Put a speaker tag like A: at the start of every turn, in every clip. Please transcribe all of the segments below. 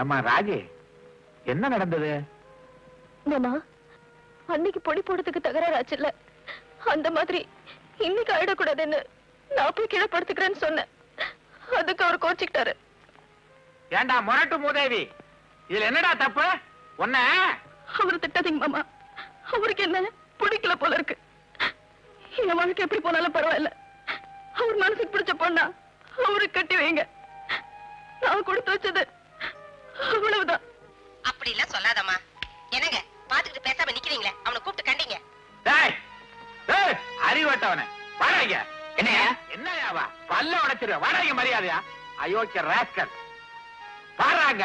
A: ஏம்மா ராஜி என்ன நடந்தது?
B: மாமா அன்னைக்கு பொடி போடுறதுக்கு தகராறாச்சுல்ல அந்த மாதிரி இன்னைக்கு ஆயிடக்கூடாதுன்னு நான் போய் கீழே படுத்துக்கிறேன்னு சொன்னேன். அதுக்கு அவர் கோச்சிக்கிட்டாரு
A: ஏண்டா முரட்டு மூதேவி? இதுல என்னடா தப்பு? உன்ன?
B: அவர் திட்டாதீங்க மாமா. அவருக்கு என்ன பிடிக்கல போல இருக்கு. என் வாழ்க்கை எப்படி போனாலும் பரவாயில்ல. அவர் மனசுக்கு பிடிச்ச பொண்ணா அவருக்கு கட்டி வைங்க. நான் கொடுத்து வச்சது அவ்வளவுதான்.
C: அப்படி இல்ல சொல்லாதம்மா. என்னங்க பாத்துக்கிட்டு பேசாம நிக்கிறீங்களே? அவனை கூப்பிட்டு கண்டீங்க.
A: டேய் டேய் அறிவட்டவனே வாடகைங்க? என்னையா? வா பல்ல உடைச்சிருவேன் வாடகைங்க மரியாதையா? அயோக்கிய ராஸ்கல். பாடுறாங்க.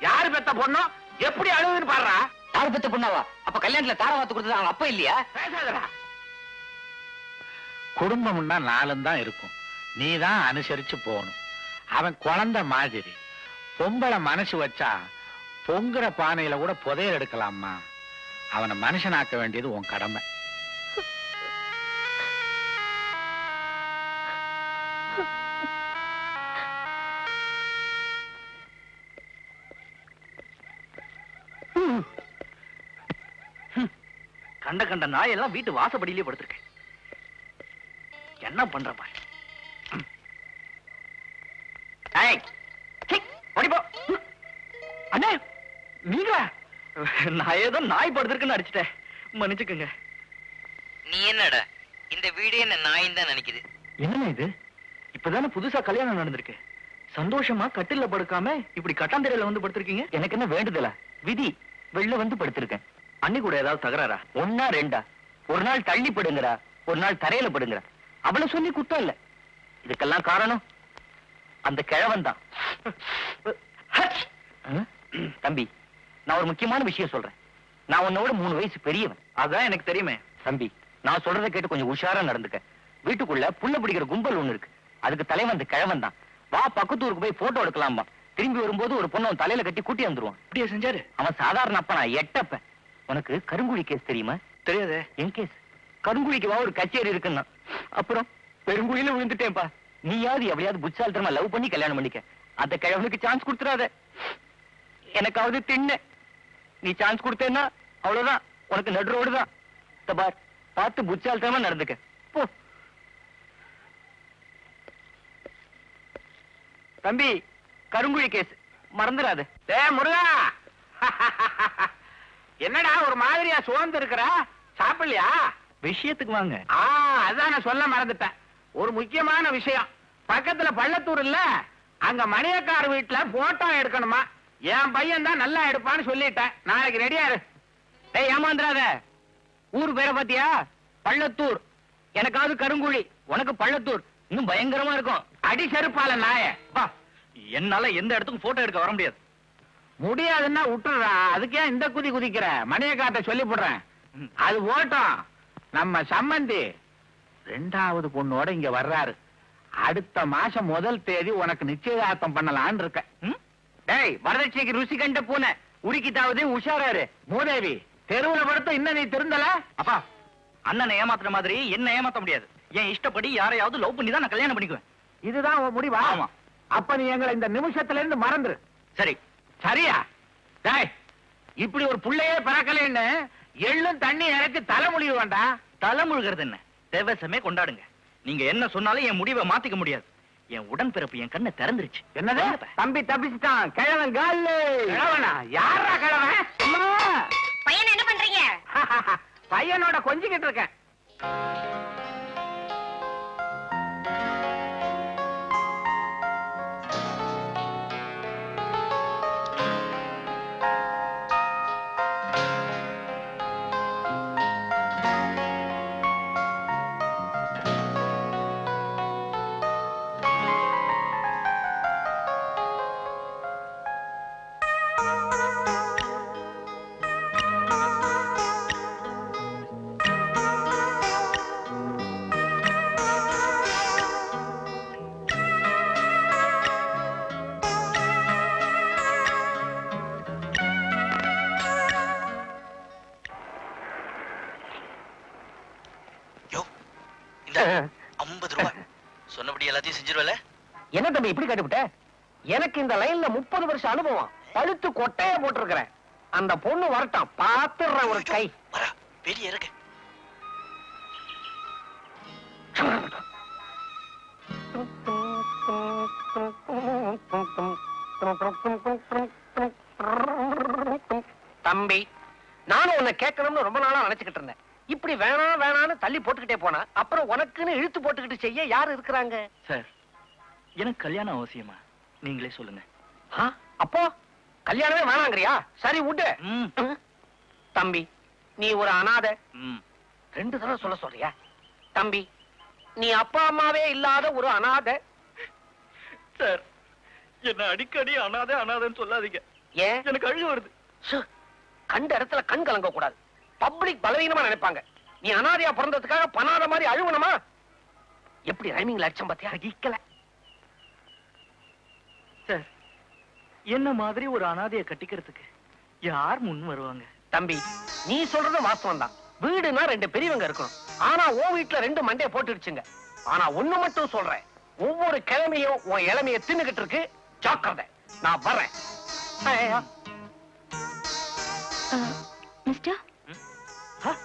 A: யாரு பெத்த பொண்ணோ? எப்படி அழுகுதுன்னு பாடுறா?
D: தாரு பெத்த பொண்ணாவா? அப்ப கல்யாணத்துல தார வாத்து கொடுத்தது அவங்க அப்பா இல்லையா?
A: பேசாதடா. குடும்பம்னா நாலும் தான் இருக்கும். நீ தான் அனுசரிச்சு போகணும். அவன் குழந்தை மாதிரி. பொம்பளை மனசு வச்சா பொங்குற பானையில கூட புதையல் எடுக்கலாமா அவனை மனுஷனாக்க வேண்டியது உன் கடமை.
D: கண்ட கண்ட நாய் எல்லாம் வீட்டு வாசப்படியிலே படுத்திருக்கேன். என்ன பண்ற பாரு ம். ஏய், சீ, ஓடி போ. அண்ணே நீங்களா நான் ஏதோ நாய் படுத்திருக்குன்னு அடிச்சிட்டேன். மன்னிச்சுக்கோங்க.
E: நீ என்னடா? இந்த வீடு என்ன நாயின் தான் நினைக்குது?
D: என்னண்ணே இது? இப்பதானே புதுசா கல்யாணம் நடந்திருக்கு. சந்தோஷமா கட்டில்ல படுக்காம இப்படி கட்டாந்தரையில வந்து படுத்திருக்கீங்க? எனக்கு என்ன வேண்டுதல? விதி வெளில வந்து படுத்திருக்கேன். அண்ணி கூட ஏதாவது தகராறா? ஒன்னா ரெண்டா? ஒரு நாள் தள்ளி படுங்கடா. ஒரு நாள் தரையில படுங்கடா. அவளை சொல்லி குத்தம் இல்ல. இதுக்கெல்லாம் காரணம்? அந்த கிழவன் தான் தம்பி நான் ஒரு முக்கியமான விஷயம் சொல்றேன். நான் உன்னோட மூணு வயசு பெரியவன். அதான் எனக்கு தெரியுமே. தம்பி நான் சொல்றதை கேட்டு கொஞ்சம் உஷாரா நடந்துக்க. வீட்டுக்குள்ள புள்ள பிடிக்கிற கும்பல் ஒண்ணு இருக்கு. அதுக்கு தலைவன் அந்த கிழவன் தான். வா பக்கத்தூருக்கு போய் போட்டோ எடுக்கலாமா திரும்பி வரும்போது ஒரு பொண்ணு அவன் தலையில கட்டி கூட்டி வந்துருவான். இப்படியே செஞ்சாரு? அவன் சாதாரண அப்ப நான் எட்டப்ப. உனக்கு கருங்குழி கேஸ் தெரியுமா? தெரியாதே. என் கேஸ் கருங்குழிக்கு வா ஒரு கச்சேரி இருக்குன்னா. அப்புறம் பெருங்குழியில விழுந்துட்டேன்ப்பா. நீயாவது எவ்வளையாவது புச்சாலித்தனமா லவ் பண்ணி கல்யாணம் பண்ணிக்க. அந்த கிழவனுக்கு சான்ஸ் கொடுத்துறாத. எனக்காவது தின்ன. நீ சான்ஸ் கொடுத்தேன்னா அவ்வளவுதான். உனக்கு நடு ரோடு தான். பார் பார்த்து புச்சாலித்தனமா நடந்துக்க. போ. தம்பி கருங்குழி கேஸ் மறந்துடாத.
A: டே முருகா! என்னடா ஒரு மாதிரியா சோர்ந்து இருக்கிற? சாப்பிடலையா?
D: விஷயத்துக்கு வாங்க.
A: ஆ அதான் நான் சொல்ல மறந்துட்டேன். ஒரு முக்கியமான விஷயம். பக்கத்துல பள்ளத்தூர் இல்ல அங்க மணியக்கார் வீட்டுல போட்டோ எடுக்கணுமா? என் பையன் தான் நல்லா எடுப்பான்னு சொல்லிட்டேன். நாளைக்கு ரெடியா
D: டேய் ஏமாந்துறாத. ஊர் பேரை பாத்தியா பள்ளத்தூர். எனக்காவது கருங்குழி. உனக்கு பள்ளத்தூர். இன்னும் பயங்கரமா இருக்கும்.
A: அடி செருப்பால நாய.
D: என்னால எந்த இடத்துக்கும் போட்டோ எடுக்க வர முடியாது.
A: முடியாதுன்னா விட்டுறா அதுக்கே இந்த குதி குதிக்கிற. மணியக்கார்ட்ட சொல்லி போடுறேன். அது ஓட்டம். நம்ம சம்பந்தி ரெண்டாவது பொண்ணோட இங்க வர்றாரு. அடுத்த மாசம் முதல் தேதி உனக்கு நிச்சயதார்த்தம் பண்ணலாம்னு இருக்க?
D: டேய் வரதட்சணைக்கு ருசி கண்ட பூனை. உருக்கிட்டாவது உஷாராரு.
A: மூதேவி தெருவுல படுத்து இன்னும் நீ திருந்தல?
D: அப்பா அண்ணனை ஏமாத்துற மாதிரி என்ன ஏமாத்த முடியாது. என் இஷ்டப்படி யாரையாவது லவ் பண்ணி தான் நான் கல்யாணம் பண்ணிக்குவேன்.
A: இதுதான் உன் முடிவா?
D: ஆமா.
A: அப்ப நீ எங்களை இந்த நிமிஷத்துல இருந்து மறந்துரு.
D: சரி.
A: சரியா? டேய் இப்படி ஒரு புள்ளையே பிறக்கலைன்னு எள்ளும் தண்ணி இறக்கி தலைமொழி வேண்டாம்
D: தலை முழுகிறது என்ன தேவசமே கொண்டாடுங்க. நீங்க என்ன சொன்னாலும் என் முடிவை மாத்திக்க முடியாது. என் உடன்பிறப்பு என் கண்ணை திறந்துருச்சு.
A: என்னது. தம்பி தப்பிச்சுட்டான். கிழவன் காலு. கிழவனா? யாரா கிழவன்? அம்மா!
C: பையன் என்ன பண்றீங்க?
A: பையனோட கொஞ்சிக்கிட்டு இருக்கேன்.
D: என்ன தம்பி இப்படி கட்டுவிட்ட எனக்கு இந்த லைன்ல முப்பது வருஷம் அனுபவம்.
F: பழுத்து கொட்டைய போட்டிருக்கிறேன். அந்த பொண்ணு வரட்டும். பாத்துடுறேன் ஒரு கை.
G: வெளியே இருக்கு.
F: தம்பி நானும் உன்னை கேட்கணும்னு ரொம்ப நாளா நினைச்சுக்கிட்டு இருந்தேன். இப்படி வேணாம் வேணாம்னு தள்ளி போட்டுக்கிட்டே போனா அப்புறம் உனக்குன்னு இழுத்து போட்டுக்கிட்டு செய்ய யாரு இருக்கிறாங்க?
H: சார் எனக்கு கல்யாணம் அவசியமா? நீங்களே சொல்லுங்க.
F: ஆ, அப்போ? கல்யாணமே வேணாங்கறியா? சரி விடு
H: ம்,
F: ம். தம்பி நீ ஒரு அனாதை. ரெண்டு தடவை சொல்ல சொல்றியா? தம்பி நீ அப்பா அம்மாவே இல்லாத ஒரு அனாதை.
H: சார் என்ன அடிக்கடி அனாதை அனாதைன்னு சொல்லாதீங்க.
F: ஏன்?
H: எனக்கு அழுக வருது.
F: கண்ட இடத்துல கண் கலங்க கூடாது பப்ளிக் பலவீனமா நினைப்பாங்க. நீ அனாதையா பிறந்ததுக்காக பணாத மாதிரி அழுவணுமா? எப்படி ரைமிங்ல அடிச்சம் பாத்தியா?
H: சகிக்கல சார் என்ன மாதிரி ஒரு அனாதைய கட்டிக்கிறதுக்கு? யார் முன் வருவாங்க?
F: தம்பி நீ சொல்றது வாஸ்தவம் தான் வீடுனா ரெண்டு பெரியவங்க இருக்கணும். ஆனா உன் வீட்டுல ரெண்டு மண்டைய போட்டுடுச்சுங்க. ஆனா ஒண்ணு மட்டும் சொல்றேன். ஒவ்வொரு கிழமையும் உன் இளமைய தின்னுகிட்டு இருக்கு ஜாக்கிரதை. நான் வர்றேன். ஐயா.
I: மிஸ்டர்?
H: ஆ,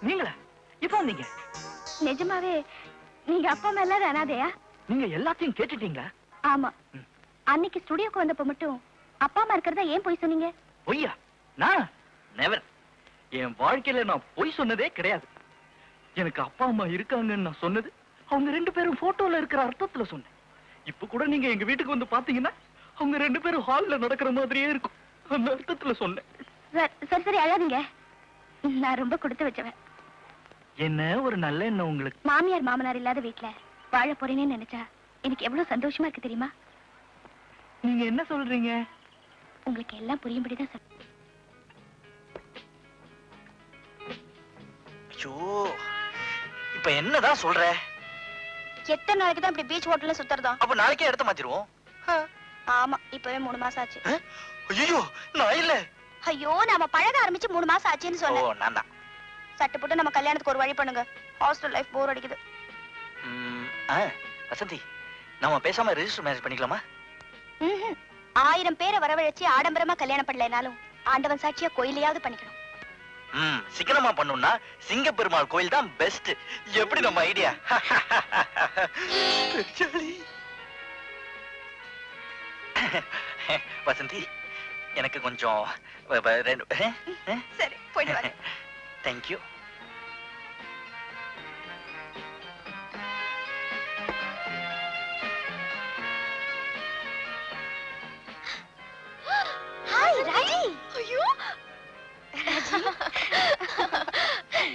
H: நீங்களா? இப்ப வந்தீங்க?
I: நிஜமாவே நீங்க அப்பா எல்லாரும் அனாதையா?
H: நீங்க எல்லாத்தையும் கேட்டுட்டீங்களா?
I: ஆமா.
H: ம்.
I: அன்னைக்கு ஸ்டுடியோக்கு வந்தப்ப மட்டும் அப்பா அம்மா இருக்கிறதா ஏன் போய் சொன்னீங்க?
H: பொய்யா? நான் நெவர் என் வாழ்க்கையில நான் பொய் சொன்னதே கிடையாது. எனக்கு அப்பா அம்மா இருக்காங்கன்னு நான் சொன்னது அவங்க ரெண்டு பேரும் போட்டோல இருக்கிற அர்த்தத்துல சொன்னேன். இப்ப கூட நீங்க எங்க வீட்டுக்கு வந்து பாத்தீங்கன்னா அவங்க ரெண்டு பேரும் ஹால்ல நடக்கிற மாதிரியே இருக்கும். அந்த அர்த்தத்துல சொன்னேன்.
I: சார் சரி சரி அழாதீங்க. நான் ரொம்ப கொடுத்து வச்சவன்.
H: என்ன? ஒரு நல்ல எண்ணம் உங்களுக்கு.
I: மாமியார் மாமனார் இல்லாத வீட்ல வாழ போறேன்னு நினைச்சா எனக்கு எவ்வளவு சந்தோஷமா இருக்கு தெரியுமா?
H: நீங்க என்ன சொல்றீங்க?
I: உங்களுக்கு எல்லாம் புரியும்படிதான் சார்
G: ஐயோ இப்ப என்னதான் சொல்ற?
I: எத்தனை நாளைக்கு தான் இப்படி பீச் ஹோட்டல்ல சுத்துறதா
G: அப்ப நாளைக்கே எடுத்து மாத்திருவோம்
I: ஆமா இப்பவே மூணு மாசம் ஆச்சு.
G: ஐயோ நான் இல்ல.
I: ஐயோ நாம பழக ஆரம்பிச்சு மூணு மாசம் ஆச்சுன்னு சொன்னேன்.
G: நான் தான்.
I: சட்டு போட்டு நம்ம கல்யாணத்துக்கு ஒரு வழி பண்ணுங்க. ஹாஸ்டல் லைஃப் போர் அடிக்குது.
G: ம், ஆ, வசந்தி நாம பேசாம ரெஜிஸ்டர் மேரேஜ் பண்ணிக்கலாமா.
I: ஆயிரம் பேரை வரவழைச்சு ஆடம்பரமா கல்யாணம் பண்ணலைனாலும் ஆண்டவன் சாட்சியா கோயிலையாவது பண்ணிக்கணும்.
G: ம் சிக்கனமா பண்ணணும்னா சிங்க பெருமாள் கோயில் தான் பெஸ்ட் எப்படி நம்ம ஐடியா வசந்தி எனக்கு கொஞ்சம்
I: சரி போயிட்டு வரேன்
G: தேங்க்யூ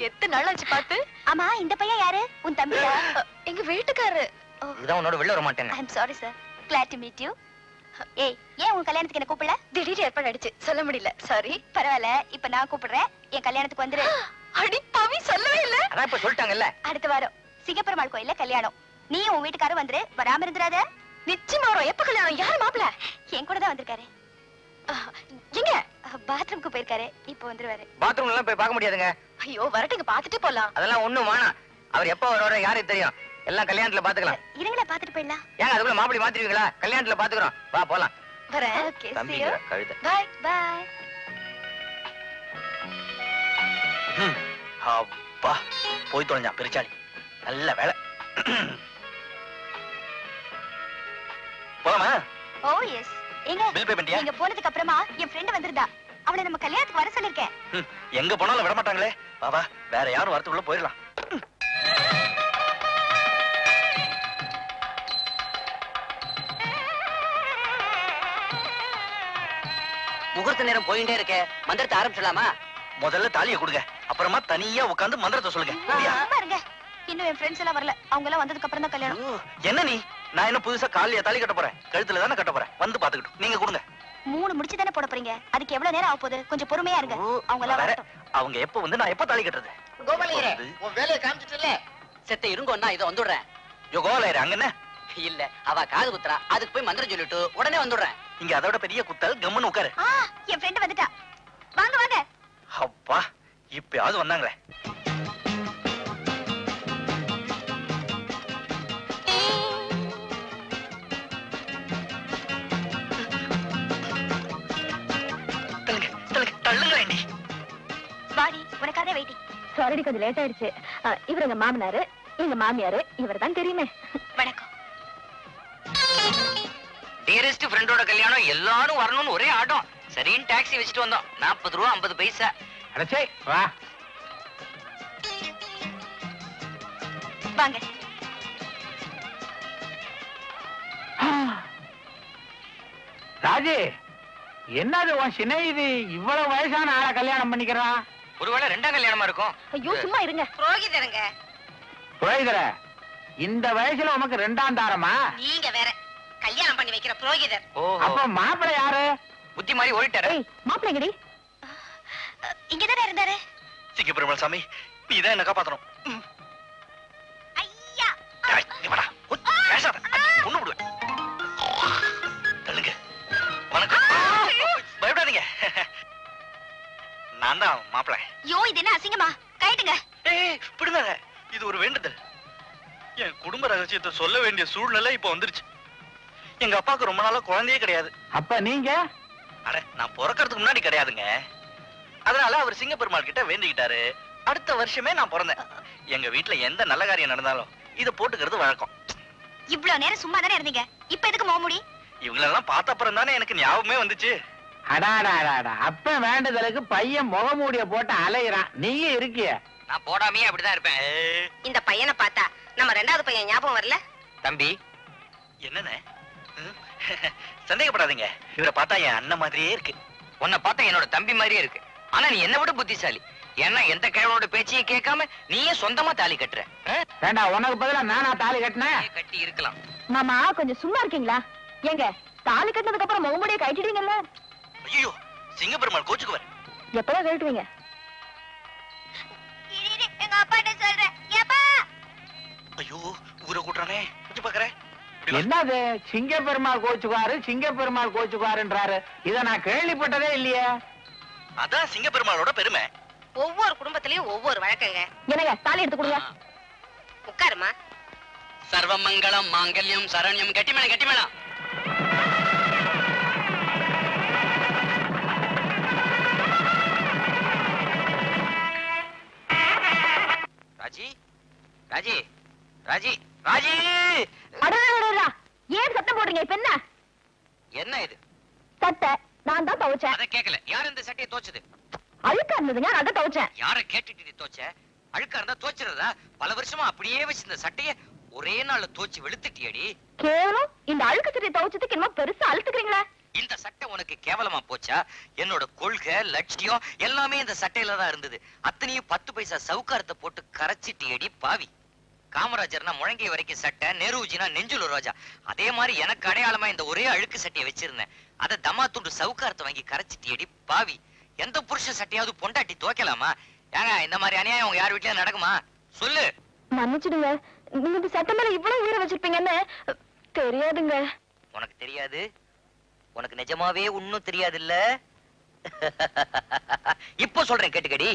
I: எத்தனை நாள் ஆச்சு பார்த்து? ஆமா இந்த பையன் யாரு? உன் தம்பியா எங்க வீட்டுக்காரரு
G: இதுதான் உன்னோட வெளில வர மாட்டேன்
I: I am sorry sir glad to meet you ஏய் ஏன் உன் கல்யாணத்துக்கு என்ன கூப்பிடல? திடீர் ஏற்பாடு அடிச்சு. சொல்ல முடியல. சாரி பரவாயில்ல. இப்ப நான் கூப்பிடுறேன். என் கல்யாணத்துக்கு வந்துரு. அடி பாவி சொல்லவே இல்ல.
G: அதான் இப்ப சொல்லிட்டாங்கல்ல.
I: அடுத்த வாரம். சிங்கப்பெருமாள் கோயில்ல கல்யாணம். நீ உன் வீட்டுக்காரரும் வந்துரு. வராம இருந்துராத நிச்சயமா வரும் எப்ப கல்யாணம்? யார் மாப்பிள? என் கூட தான் வந்திருக்காரு. எங்க? பாத்ரூம்க்கு போயிருக்காரு. இப்போ வந்துருவாரு.
G: பாத்ரூம்ல எல்லாம் போய் பார்க்க முடியாதுங்க.
I: ஐயோ வரட்டுங்க பாத்துட்டு போலாம்.
G: அதெல்லாம் ஒண்ணும் வேணாம். அவர் எப்ப வர யாருக்கு தெரியும்? எல்லாம் கல்யாணத்துல பாத்துக்கலாம்
I: இருங்களே பாத்துட்டு போயிடலாம்.
G: ஏங்க அதுக்குள்ள மாப்பிளி மாத்திருவீங்களா? கல்யாணத்துல பாத்துக்கிறோம் வா போலாம்.
I: வரேன்
G: கழுத.
I: பாய் பாய்.
G: அப்பா போய் தொலைஞ்சான் பெருச்சாளி. நல்ல வேலை. போலாமா?
I: ஓ எஸ். எங்க
G: பில் பே பண்ணிட்டியா?
I: நீங்க போனதுக்கு அப்புறமா என் ஃப்ரெண்ட் வந்திருந்தா. அவளை நம்ம கல்யாணத்துக்கு வர சொல்லிருக்கேன்.
G: எங்க போனாலும் விட மாட்டாங்களே வா வேற யாரும் வரத்துக்குள்ள போயிடலாம்.
J: முகூர்த்த நேரம் போயிட்டே இருக்கே. மந்திரத்தை ஆரம்பிச்சிடலாமா?
G: முதல்ல தாலியை கொடுங்க. அப்புறமா தனியா உட்கார்ந்து மந்திரத்தை சொல்லுங்க.
I: இன்னும் என் ஃப்ரெண்ட்ஸ் எல்லாம் வரல. அவங்க எல்லாம் வந்ததுக்கு அப்புறம் தான் கல்யாணம்
G: என்ன நீ? நான் என்ன புதுசா காலியா தாலி கட்ட போறேன். கழுத்துல தானே கட்ட போறேன். வந்து பாத்துக்கிட்டு நீங்க கொடுங்க.
I: மூணு முடிச்சு தானே போட போறீங்க? அதுக்கு எவ்வளவு நேரம் ஆக போகுது? கொஞ்சம் பொறுமையா இருங்க. அவங்க எல்லாம். வரட்டும்.
G: அவங்க எப்ப வந்து நான் எப்ப தாலி கட்டுறது?
J: கோபாலையரே உன் வேலையை காமிச்சிட்டல. செத்த இருங்கோன்னா இதை வந்துடுறேன்.
G: யோ அங்க என்ன?
J: இல்ல அவ காது குத்துறா. அதுக்கு போய் மந்திரம் சொல்லிட்டு உடனே வந்துடுறேன்.
G: இங்க அதோட பெரிய குத்தல் கம்முன்னு உட்காரு.
I: ஆ என் ஃப்ரெண்ட் வந்துட்டா. வாங்க வாங்க.
G: அப்பா இப்பயாவது வந்தாங்களே.
I: தேடி கொஞ்சம் லேட் ஆயிடுச்சு. இவர் எங்க மாமனாரு எங்க மாமியாரு இவர் தான் தெரியுமே. வணக்கம்.
E: டியரஸ்ட் ஃப்ரெண்டோட கல்யாணம் எல்லாரும் வரணும்னு ஒரே ஆட்டம். சரின்னு டாக்ஸி வச்சுட்டு வந்தோம். நாற்பது ரூபா ஐம்பது பைசா.
A: அடச்சே வா.
I: வாங்க.
A: ராஜி என்னது உன் சிநேகிதி இவ்வளவு வயசான ஆளை கல்யாணம் பண்ணிக்கிறான்
E: ஒருவேளை ரெண்டாம் கல்யாணமா இருக்கும்?
I: ஐயோ சும்மா இருங்க.
C: புரோகிதருங்க.
A: புரோகிதர இந்த வயசுல உனக்கு ரெண்டாம் தாரமா?
C: நீங்க வேற கல்யாணம் பண்ணி வைக்கிற புரோகிதர்.
A: அப்ப மாப்பிள்ளை யாரு?
E: புத்தி மாதிரி ஓடிட்டாரு.
I: ஏய் மாப்பிள்ளைங்கடி
C: இங்கதானே இருந்தாரு?
G: சிங்க பெருமாள் சாமி நீ தான் என்ன காப்பாத்தணும். நான் தான் மாப்பிள்ளை
C: யோ இது என்ன அசிங்கமா? கைட்டுங்க
G: ஏய் விடுங்க இது ஒரு வேண்டுதல். என் குடும்ப ரகசியத்தை சொல்ல வேண்டிய சூழ்நிலை இப்ப வந்துருச்சு. எங்க அப்பாவுக்கு ரொம்ப நாளா குழந்தையே கிடையாது.
A: அப்ப நீங்க?
G: அட நான் பிறக்கறதுக்கு முன்னாடி கிடையாதுங்க. அதனால அவர் சிங்க பெருமாள் கிட்ட வேண்டிக்கிட்டாரு. அடுத்த வருஷமே நான் பிறந்தேன். எங்க வீட்ல எந்த நல்ல காரியம் நடந்தாலும் இத போட்டுக்கிறது வழக்கம்.
C: இவ்வளவு நேரம் சும்மா தானே இருந்தீங்க? இப்ப எதுக்கு முகமுடி
G: இவங்களெல்லாம் பார்த்த அப்புறம் தானே எனக்கு ஞாபகமே வந்துச்சு.
A: அடாடாடாடா. அப்ப வேண்டுதலுக்கு பையன் முகமூடிய போட்டு அலையிறான். நீயும் இருக்கிய.
E: நான் போடாமையே அப்படிதான் இருப்பேன்.
C: இந்த பையனை பார்த்தா நம்ம ரெண்டாவது பையன் ஞாபகம் வரல?
E: தம்பி.
G: என்னண்ணே? ம்? சந்தேகப்படாதீங்க. இவரை பார்த்தா என் அண்ணன் மாதிரியே இருக்கு.
E: உன்னை பார்த்தா என்னோட தம்பி மாதிரியே இருக்கு. ஆனா நீ என்ன விட புத்திசாலி. ஏன்னா எந்த கிழவனோட பேச்சையும் கேட்காம நீயே சொந்தமா தாலி கட்டுற. ஆ?
A: ஏண்டா உனக்கு பதிலா நானா தாலி கட்டினேன்
E: நீயே கட்டி இருக்கலாம்.
I: மாமா கொஞ்சம் சும்மா இருக்கீங்களா? ஏங்க தாலி கட்டினதுக்கு அப்புறம் முகமுடிய கட்டிடுவீங்கல்ல
G: ஐயோ சிங்க பெருமாள் கோச்சுக்குவார்.
I: எப்பதான் கழட்டுவீங்க
C: எங்க அப்பாட்ட சொல்றேன். ஏப்பா?
G: ஐயோ ஊரை கூட்டுறானே. கொஞ்சம் பாக்குறேன்.
A: என்னது சிங்க பெருமாள் கோச்சுக்காரு சிங்க பெருமாள் கோச்சுக்காருன்றாரு இத நான் கேள்விப்பட்டதே இல்லையே.
G: அதான் சிங்க பெருமாளோட பெருமை.
C: ஒவ்வொரு குடும்பத்திலயும் ஒவ்வொரு வழக்கங்க.
I: என்னங்க தாலி எடுத்து கொடுங்க.
C: உட்காருமா
E: சர்வமங்கலம் மாங்கல்யம் சரண்யம் கட்டிமேளம் கட்டிமேளம்
I: போடுறீங்க இப்ப என்ன?
E: என்ன இது?
I: சட்டை. நான் தான் துவைச்சேன்.
E: அத கேக்கல. யார் இந்த சட்டையை தோச்சது
I: அழுக்கா இருந்ததுங்க நான் தான் துவைச்சேன்.
E: யார கேட்டுட்டு நீ தோச்ச அழுக்கா இருந்தா தோச்சிருந்தா பல வருஷமா அப்படியே வச்சு இந்த சட்டைய ஒரே நாள்ல தோச்சு வெளுத்துட்டியடி.
I: கேவலம் இந்த அழுக்கு சட்டை துவைச்சதுக்கு என்னமோ பெருசா அழுத்துக்கிறீங்களே.
E: இந்த சட்டை உனக்கு கேவலமா போச்சா? என்னோட கொள்கை லட்சியம் எல்லாமே இந்த சட்டையில தான் இருந்தது. அத்தனையும் பத்து பைசா சவுக்காரத்தை போட்டு கரைச்சிட்டியடி பாவி. காமராஜர்னா முழங்கை வரைக்கும் சட்டை நெருஜினா நெஞ்சுல ரோஜா. அதே மாதிரி எனக்கு அடையாளமா இந்த ஒரே அழுக்கு சட்டையை வச்சிருந்தேன். அதை தமா துண்டு சவுக்காரத்தை வாங்கி கரைச்சிட்டியடி பாவி. எந்த புருஷ சட்டையாவது பொண்டாட்டி துவைக்கலாமா? ஏங்க இந்த மாதிரி அநியாயம் உங்க யார் வீட்லயும் நடக்குமா? சொல்லு.
I: மன்னிச்சிடுங்க. நீங்க இந்த சட்டை மேல இவ்வளவு உயிரை வச்சிருப்பீங்கன்னு தெரியாதுங்க.
E: உனக்கு தெரியாது? உனக்கு நிஜமாவே ஒண்ணும் தெரியாது இல்ல இப்போ சொல்றேன் கேட்டுக்கடி.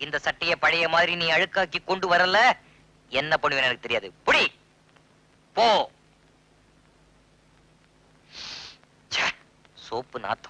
E: இந்த சட்டைய பழைய மாதிரி நீ அழுக்காக்கி கொண்டு வரல? என்ன பண்ணுவேன் எனக்கு தெரியாது. புடி! போ! சோப்பு நாத்தம்.